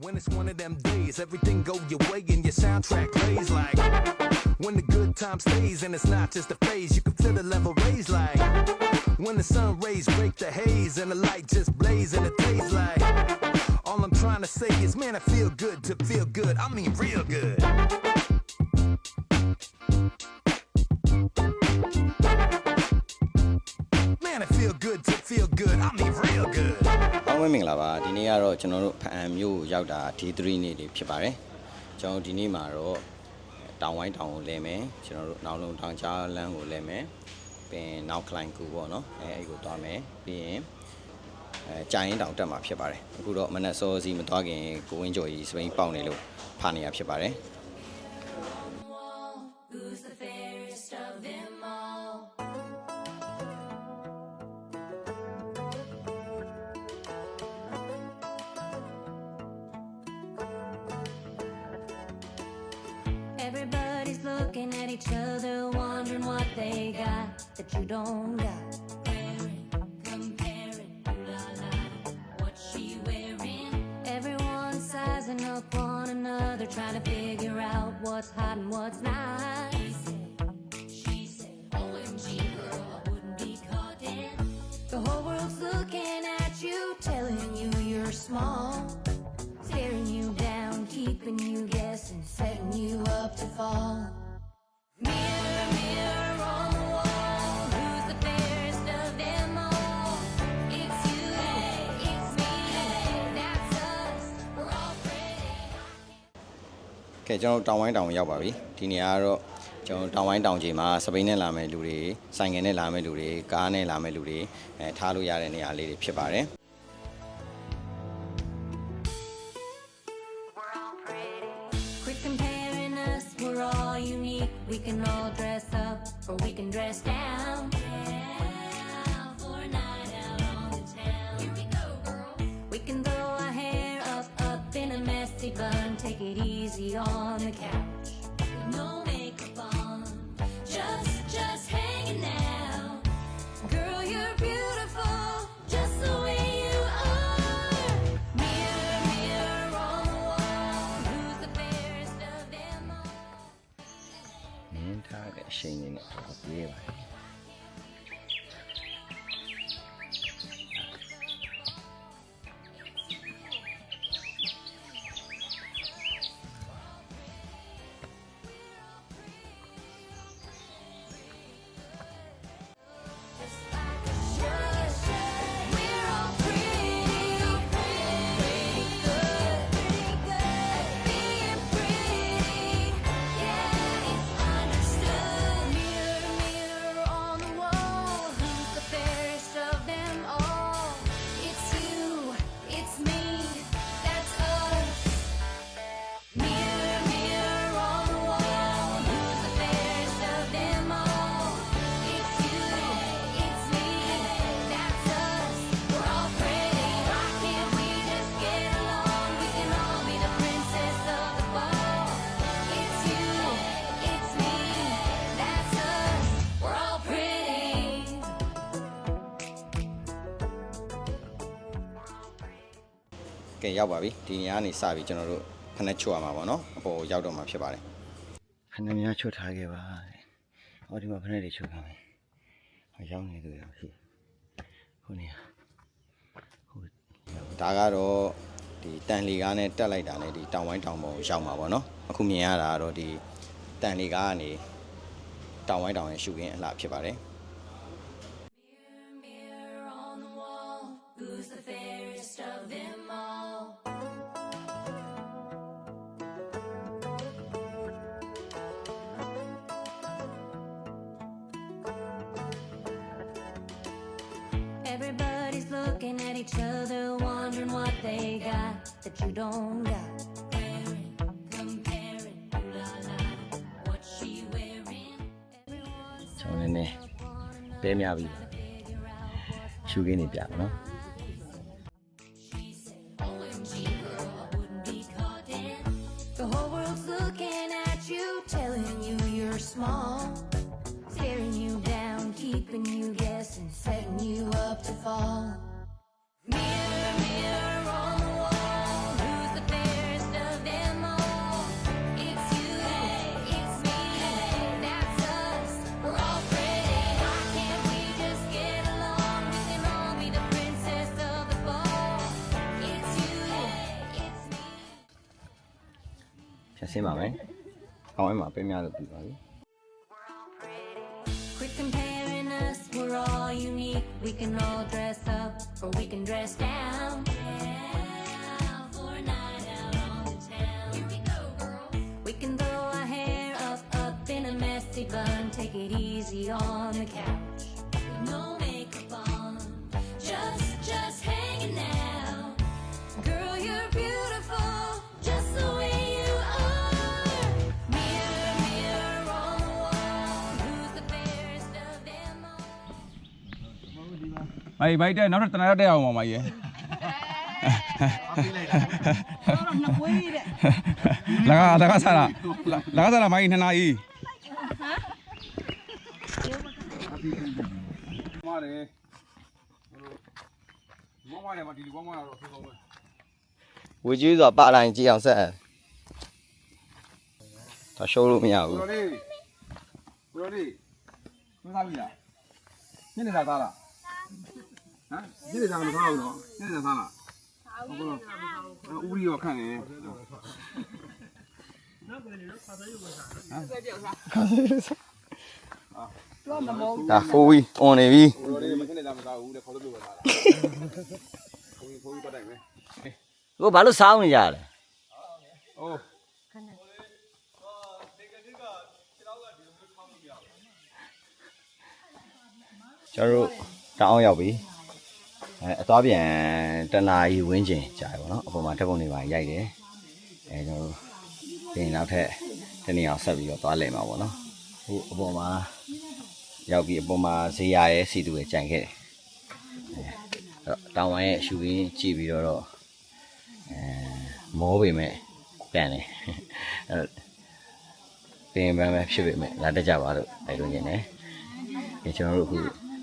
When it's one of them days, everything go your way and your soundtrack plays like. When the good time stays and it's not just a phase, you can feel the level raise like. When the sun rays break the haze and the light just blaze and it tastes like. All I'm trying to say is, man, I feel good to feel good. I mean, real good. အောင်းဝင်းမင်္ဂလာပါဒီနေ့ကတော့ကျွန်တော်တို့ဖအံမြို့ကိုရောက်တာ D3 နေ့တွေဖြစ်ပါတယ်ကျွန်တော်ဒီနေ့မှာတော့တောင်ဝိုင်းတောင်ကိုလဲမယ်ကျွန်တော်တို့နောက်လုံးတောင်ကြားလမ်းကိုလဲမယ်ပြီးရင်နောက်ခလိုင်ကူပေါ့နော်အဲအဲ့ကိုသွားမယ်ပြီးရင်အဲကြာရင်တောင်တက်မှာဖြစ်ပါတယ်အခုတော့မနက်စောစီမသွားခင်ကိုဝင်းကျော်ကြီးစပိန်ပေါက်နေလို့ဖာနေရဖြစ်ပါတယ် trying to figure out what's hot and what's not. He said, she said, OMG, girl, I wouldn't be caught in. The whole world's looking at you, telling you you're small. Staring you down, keeping you guessing, setting you up to fall. Mirror, mirror ကဲကျွန်တော်တောင်ဝိုင်းတောင်ကိုရောက်ပါပြီဒီနေရာကတော့ကျွန်တော်တောင်ဝိုင်းတောင်ကြီးမှာစပိန်နဲ့လာမဲ့လူတွေဆိုင်ငယ်နဲ့လာမဲ့လူတွေကားနဲ့လာမဲ့လူတွေအဲထားလို့ရတဲ့နေရာလေးတွေဖြစ်ပါတယ် Quit comparing us, we're all unique. We can all dress up or we can dress down. ကဲရောက်ပါပြီဒီနေရာကနေစပြီးကျွန်တော်တို့ဖနက်ချွတ်ရမှာပေါ့နော်အပေါ်ကိုရောက်တော့မှာဖြစ်ပါတယ်ဖနက်များချွတ်ထားခဲ့ပါဟောဒီမှာဖနက်တွေချွတ်ထားမယ်ဟောရောက်နေသူရောရှိခုနေဟိုဒါကတော့ဒီတန်လီကားနဲ့တက်လိုက်တာနဲ့ဒီတောင်ဝိုင်းတောင်ပေါ်ကိုရောက်မှာပေါ့နော်အခုမြင်ရတာကတော့ဒီတန်လီကားကနေတောင်ဝိုင်းတောင်ရဲ့ရှုခင်းအလှဖြစ်ပါတယ် each other, wondering what they got that you don't got. Wearing, comparing, ooh la la, what she wearing. Everyone's ကျွန်တော်လည်းနည်းပဲများပြီရှုခင်းနေပြပါနော် င်းပါမယ်ကောင်းအင်းမှာပြင်းများလို့ပြီးပါပြီ Quit comparing us, we're all unique. We can all dress up or we can dress down. Yeah, for a night out on the town. Here we go, girls. We can throw our hair up, up in a messy bun. Take it easy on the couch. No မိုင်မိုက်တဲ့နောက်ထပ်တနာရတက်အောင်ပါမိုင်ရေတော့နှစ်ပွေးတဲ့လကလကစားလာလကစားလာမိုင်နှစ်နာရီမားတယ်ဘောမရမဒီဘောမရတော့ဆိုတော့ဝေကြီးဆိုတာပအတိုင်းကြည့်အောင်ဆက်ဒါရှိုးလို့မရဘူးကိုလေးကိုလေးမသားပြီလားညနေသားသားလား ဟမ်ညနေသားမသားဘူးနော်ညနေသားသားလားဟုတ်ကဲ့ဦးရီရောခန့်နေတော့မမောဒါဖိုးဝီအွန်နေပြီကိုလေးမညနေသားမသားဘူးလေခေါ်လို့ပြောတာလားဖိုးကြီးဖိုးကြီးပတ်တိုင်းပဲကိုဘာလို့စောင်းနေကြလဲအိုးကျွန်တော်တို့တောင်းအောင်ရောက်ပြီ အဲအသွားပြန်တနာရီဝင်းကျင်ကြာပြီပေါ့နော်အပေါ်မှာတက်ပုံတွေပါရိုက်တယ်အဲကျွန်တော်တို့ပြင်နောက်ထပ်တနေ့အောင်ဆက်ပြီးတော့သွားလည်မှာပေါ့နော်ဟိုအပေါ်မှာရောက်ပြီးအပေါ်မှာဇေယျရဲ့စီတူရဲ့ကြံခဲ့တယ်အဲအဲ့တော့တောင်းဝိုင်းရဲ့ရှူရင်းကြည့်ပြီးတော့တော့အဲမောပေမဲ့ပြန်တယ်အဲ့တော့ပြင်ပန်းပဲဖြစ်ပေမဲ့လာတက်ကြပါလို့အဲ့လိုညင်တယ်ဒီကျွန်တော်တို့အခု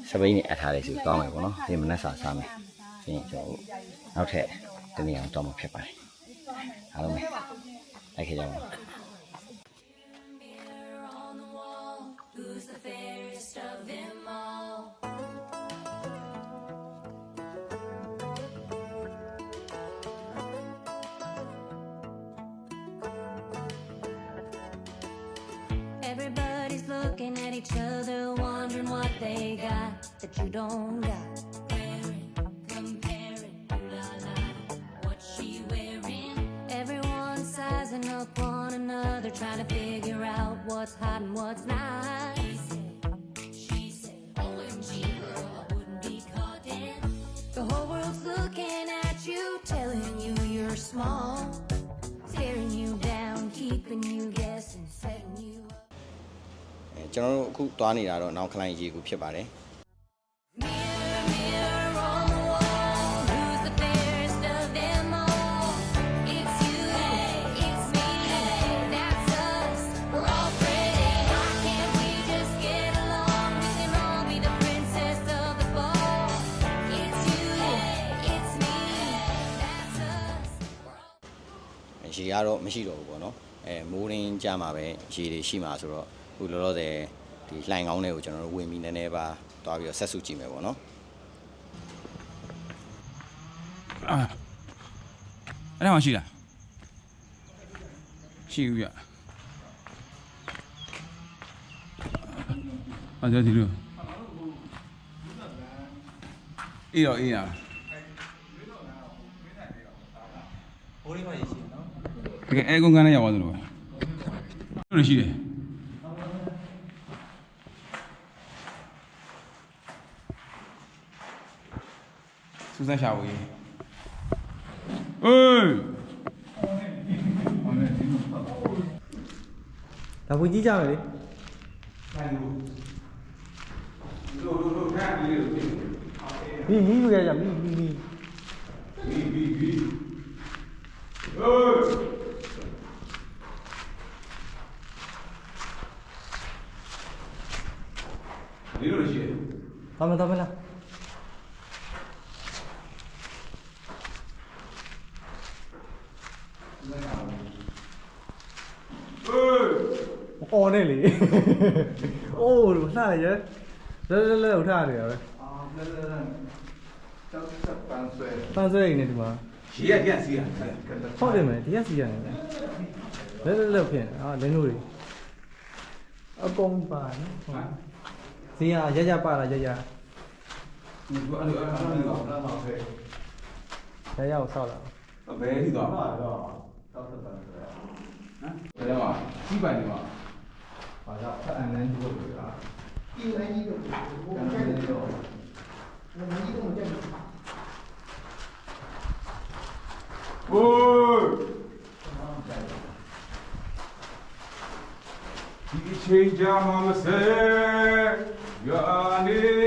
စပိန်နဲ့အပ်ထားလေးဆိုကောင်းမယ်ပေါ့နော်ဒီမနက်စာစားမယ်ပြီးရင်ကျွန်တော်တို့နောက်ထပ်တနည်းအောင်တော့မှာဖြစ်ပါတယ်အားလုံးပဲလိုက်ခဲ့ကြပါဦး Mirror on the wall, who's the fairest looking at each other, wondering what they got that you don't got. Wearing, comparing, la la, what she wearing? Everyone sizing up one another, trying to figure out what's hot and what's not. He said, she said, OMG, girl, I wouldn't be caught dead. The whole world's looking at you, telling you you're small, ကျွန်တော်တို့အခုသွားနေတာတော့နောက်ခလိုင်းကြီးကူဖြစ်ပါတယ် Mirror, mirror on the wall, who's the fairest of them all? It's you, it's me, that's us. We're all pretty. Why can't we just get along? We can all be the princess of the ball. It's you, it's me, that's us. We're all ရေကတော့မရှိတော့ဘူးပေါ့နော်အဲမိုးရင်းကြမှာပဲရေတွေရှိမှာဆိုတော့အ ခုလောလောဆယ်ဒီလှိုင်ကောင်းတွေကိုကျွန်တော်တို့ဝင်ပြီးနည်းနည်းပါသွားပြီးတော့ဆက်စုကြည့်မယ်ပေါ့နော်အာအဲ့ဒါမှရှိလားရှိဘူးပြအဲ့ဒါဒီလိုအေးတော့အေးရဘိုးလေးမှရရှိနော်တကယ်အဲကုန်ကန်နဲ့ရောက်သွားသလိုပဲလို့ရှိတယ် စူးစမ်းရှာဖို့ရေး Ôi! ဒါဘူးကြီးကြမယ်လေ Đồ, đồ, đồ, khác đi được chứ. မီမီးကြကြမီမီမီ Đi, đi, đi. Ôi! Đi đâu chị? ဘာမတော်မလား အော်နေလေအိုးလှရရလဲလဲလဲဦးထားရတယ်ပဲပန်းဆွဲနေဒီမှာ Chị à, chị à, chị à. ဟုတ်တယ်မယ်ဒီကစီရတယ်လဲလဲလဲဖြစ်နေအာလင်းတို့တွေအကုန်ပါနော်ဟုတ်ဈေးကရရပါလားရရဒီကအဲ့လိုအဲ့လိုအဲ့လိုရရကိုဆောက်လာဘယ်ထိသွားဟမ်ဘယ်တော့ကြီးပိုင်နေမှာ ပါတော့ဖအန်လန်းတို့တွေက ဟိုးဒီချိန်ကြမှာမစဲရာနေတယ်မို့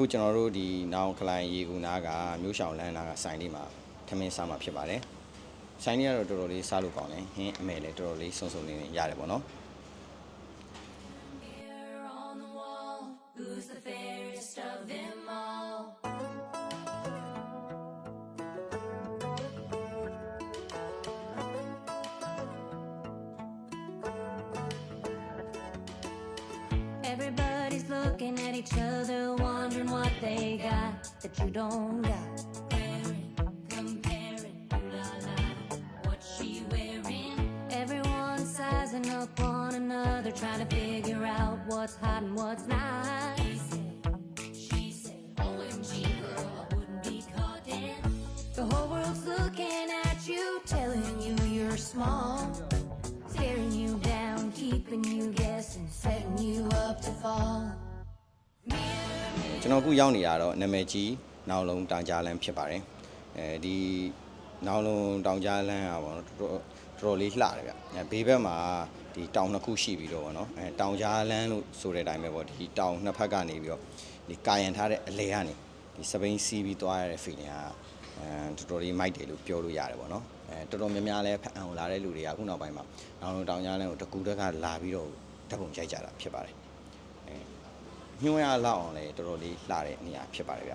အခုကျွန်တော်တို့ဒီနောင်ခလိုင်ရေကူနားကမြို့ရှောင်လန်းနားကဆိုင်လေးမှာထမင်းစားမှာဖြစ်ပါတယ်ဆိုင်လေးကတော့တော်တော်လေးစားလို့ကောင်းတယ်ဟင်းအမဲလည်းတော်တော်လေးစုံစုံနေနေရတယ်ပေါ့နော် Here on the wall, who's the fairest of them all? They got that you don't got. Comparing, comparing, ooh la la, what she wearing? Everyone sizing up one another, trying to figure out what's hot and what's not. He said, she said, OMG, girl, I wouldn't be caught in. The whole world's looking at you, telling you you're small. Tearing you down, keeping you guessing, setting you up to fall. ကျွန်တော်အခုရောက်နေတာတော့နာမည်ကြီးနောင်လုံးတောင်ကြားလန်းဖြစ်ပါတယ်အဲဒီနောင်လုံးတောင်ကြားလန်းอ่ะဗောနော်တော်တော်တော်တော်လေးလှတယ်ဗျအဲဘေးဘက်မှာဒီတောင်နှစ်ခုရှိပြီးတော့ဗောနော်အဲတောင်ကြားလန်းလို့ဆိုတဲ့အတိုင်းပဲဗောဒီတောင်နှစ်ဖက်ကနေပြီးတော့ဒီကာယံထားတဲ့အလဲကနေဒီစပိန်စီးပြီးသွားရတဲ့ feeling ကအဲတော်တော်လေးမိုက်တယ်လို့ပြောလို့ရတယ်ဗောနော်အဲတော်တော်များများလဲဖအံကိုလာတဲ့လူတွေကအခုနောက်ပိုင်းမှာနောင်လုံးတောင်ကြားလန်းကိုတကူတက်ကလာပြီးတော့ဓာတ်ပုံကြိုက်ကြတာဖြစ်ပါတယ် ညှိုးရလောက်အောင်လည်းတော်တော်လေးလှတဲ့နေရာဖြစ်ပါတယ်ဗျ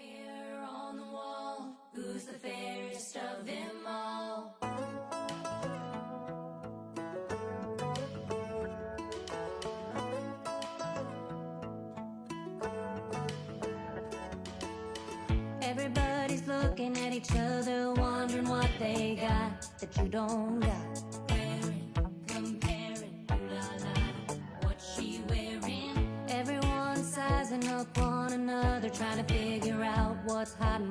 Mirror on the wall, who's the fairest of them all? Everybody's looking at each other, wondering what they got that you don't got.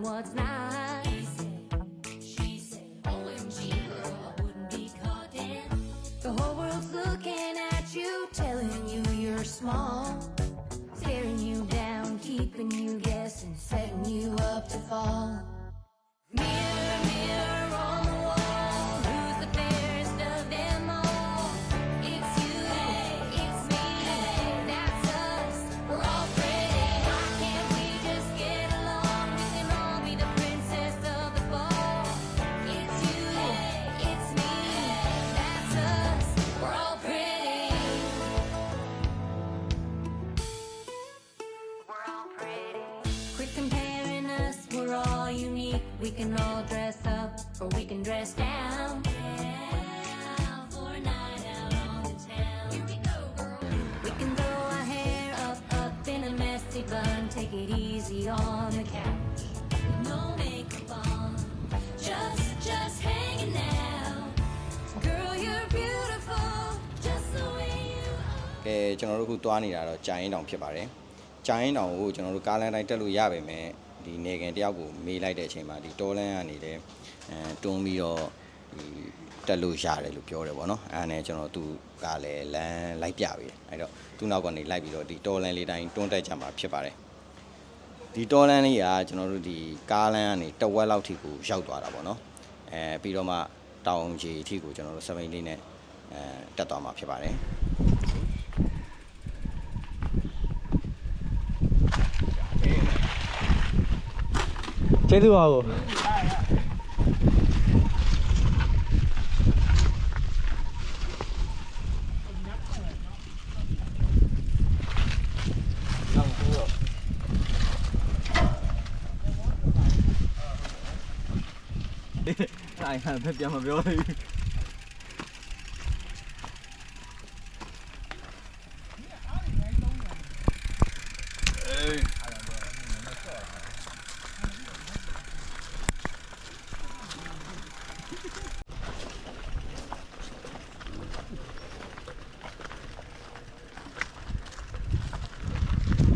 What's not. He said, she said, OMG, girl, I wouldn't be caught in. The whole world's looking at you, telling you you're small. Tearing you down, keeping you guessing, setting you up to fall. It easy on the couch. No makeup on, just, just hanging out. Girl, you're beautiful, just the way you are. ကဲကျွန်တော်တို့အခုသွားနေတာတော့ကြာရင်တောင်ဖြစ်ပါတယ်ကြာရင်တောင်ကိုကျွန်တော်တို့ကားလမ်းတိုင်းတက်လို့ရပါမယ်ဒီနေကန်တယောက်ကိုမေးလိုက်တဲ့အချိန်မှာဒီတောလန်းကနေလည်းအဲတွန်းပြီးတော့ဒီတက်လို့ရတယ်လို့ပြောတယ်ဗောနော်အဲဒါနဲ့ကျွန်တော်သူကလည်းလမ်းလိုက်ပြပေးတယ်အဲတော့သူ့နောက်ကနေလိုက်ပြီးတော့ဒီတောလန်းလေးတိုင်းတွန်းတက်ကြမှာဖြစ်ပါတယ် ဒီတောလန်းလေးကကျွန်တော်တို့ဒီကားလမ်းကနေတဝက်လောက်ထိကိုရောက်သွားတာပေါ့နော်အဲပြီးတော့မှတောင်ကြီးအထိကိုကျွန်တော်တို့စပိန်လေးနဲ့အဲတက်သွားမှာဖြစ်ပါတယ်ကျေးဇူးပါကို တို င်းဟန်ဖက်ပြန်မပြောသေးဘူး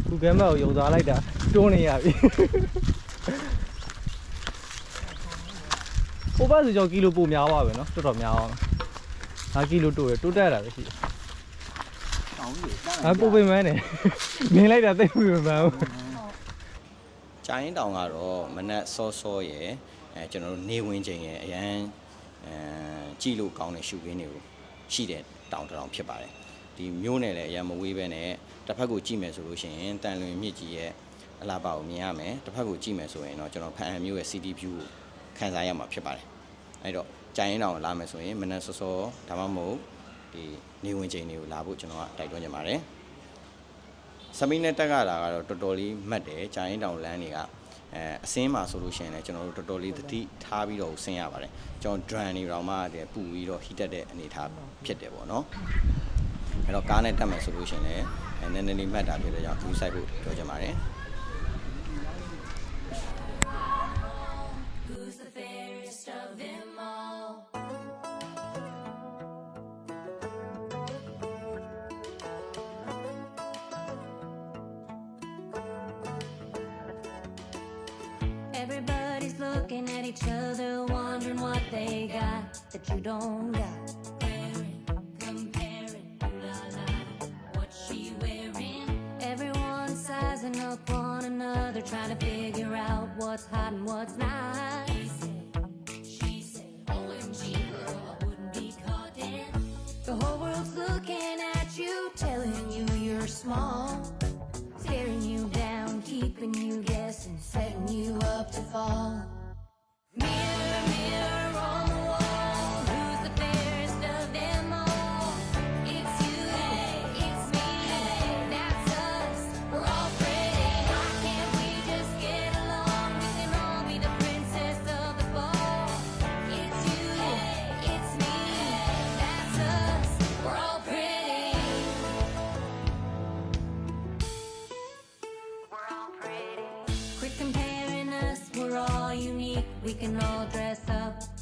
ခုကဲမကိုယုံစားလိုက်တာတွန်းနေရပြီ ဘက်ဆိုကြောင့်ကီလိုပိုများပါပဲเนาะတော်တော်များအောင်ငါကီလိုတိုးရတိုးတက်တာပဲရှိတယ် တောင်းကြီး ငါကိုပင်မန်းနေမြင်လိုက်တာသိပ်မပင်မန်းဘူး ကြာရင်တောင်ကတော့မနက်စောစောရယ်အဲကျွန်တော်တို့နေဝင်ချိန်ရယ်အရန်အဲကြည့်လို့ကောင်းတဲ့ရှုခင်းတွေကိုရှိတဲ့တောင်တစ်တောင်ဖြစ်ပါတယ်ဒီမျိုးနယ်လည်းအရန်မဝေးပဲနဲ့တစ်ဖက်ကိုကြည့်မယ်ဆိုလို့ရှိရင်တန်လွင်မြစ်ကြီးရဲ့အလားပါကိုမြင်ရမယ်တစ်ဖက်ကိုကြည့်မယ်ဆိုရင်တော့ကျွန်တော်ဖန်အံမျိုးရဲ့ CD view ကိုခန်းစားရမှာဖြစ်ပါတယ် အဲ့တော့ကြာရင်တောင်လာမယ်ဆိုရင်မနက်စောစောဒါမှမဟုတ်ဒီနေဝင်ချိန်တွေကိုလာဖို့ကျွန်တော်ကတိုက်တွန်းချင်ပါတယ်စပိနဲ့တက်ရတာကတော့တော်တော်လေးမှတ်တယ်ဂျိုင်းတောင်လမ်းတွေကအဲအစင်းမှာဆိုလို့ရှိရင်လည်းကျွန်တော်တို့တော်တော်လေးသတိထားပြီးတော့ဆင်းရပါတယ်ကျွန်တော် drum တွေတော့မှတည်းပူပြီးတော့ heat တက်တဲ့အနေအထားဖြစ်တယ်ပေါ့နော်အဲ့တော့ကားနဲ့တက်မယ်ဆိုလို့ရှိရင်လည်းအဲနည်းနည်းလေးမှတ်တာဖြစ်တဲ့ကြောင့် view site ဖို့ပြောချင်ပါတယ် each other, wondering what they got that you don't got. Comparing, comparing, ooh la la, what she wearing? Everyone's sizing up one another, trying to figure out what's hot and what's not. He said, she said, OMG, girl, I wouldn't be caught dead. The whole world's looking at you, telling you you're small. Tearing you down, keeping you guessing, setting you up to fall. Here.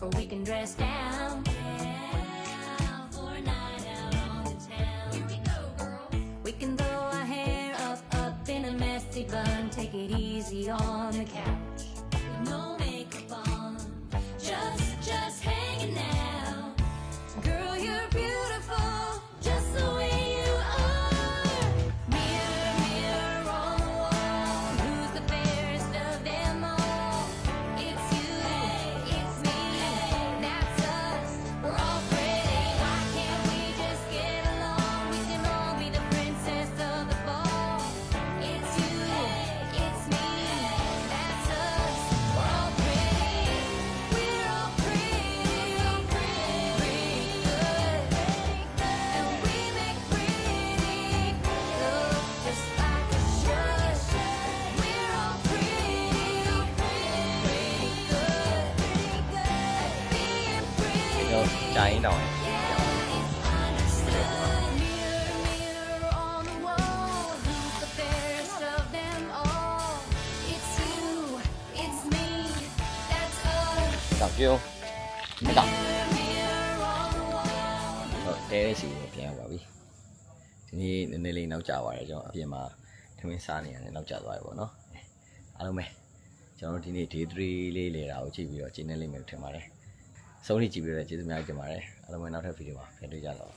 Or we can dress down. Yeah, for a night out on the town. Here we go, girls. We can throw our hair up, up in a messy bun. Take it easy on the couch. Us. တောင်ပြုံးတောင် Mirror, mirror on the wall. ဟုတ်တဲတဲ့စီကိုပြန်ရောက်ပါပြီဒီနေ့နည်းနည်းလေးနောက်ကျသွားတယ်ကျွန်တော်အပြင်မှာထမင်းစားနေရတယ်နောက်ကျသွားပြီပေါ့နော်အားလုံးပဲကျွန်တော်တို့ဒီနေ့ day 3လေးလေတာကိုကြည့်ပြီးတော့ကျင်းနေလိမ့်မယ်လို့ထင်ပါတယ်ဆုံးဖြတ်ကြည့်ပြီးတော့ကျေးဇူးများတင်ပါတယ်အားလုံးပဲနောက်ထပ်ဗီဒီယိုမှာပြန်တွေ့ကြတော့